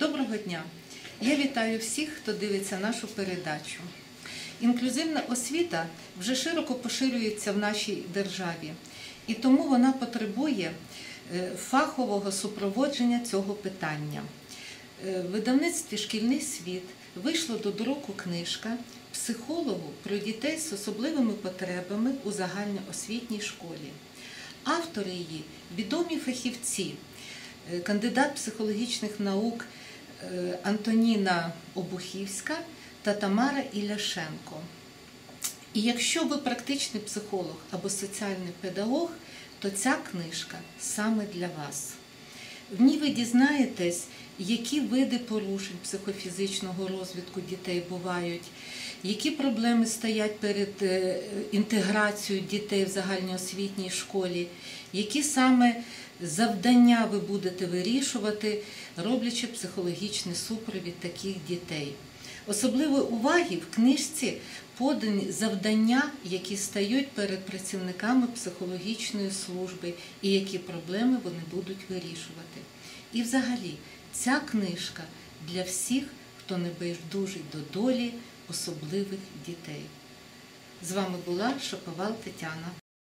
Доброго дня! Я вітаю всіх, хто дивиться нашу передачу. Інклюзивна освіта вже широко поширюється в нашій державі, і тому вона потребує е, фахового супроводження цього питання. Е, В видавництві Шкільний світ вийшла до друку книжка психологу про дітей з особливими потребами у загальноосвітній школі. Автори її відомі фахівці, е, кандидат психологічних наук Антоніна Обухівська та Тамара Іляшенко. І якщо ви практичний психолог або соціальний педагог, то ця книжка саме для вас. В ній ви дізнаєтесь, які види порушень психофізичного розвитку дітей бувають, які проблеми стоять перед е, інтеграцією дітей в загальноосвітній школі, які саме завдання ви будете вирішувати, роблячи психологічний супровід таких дітей. Особливої уваги в книжці подані завдання, які стають перед працівниками психологічної служби і які проблеми вони будуть вирішувати. І взагалі ця книжка для всіх, хто не байдужий до долі особливих дітей. З вами була Шаповал Тетяна.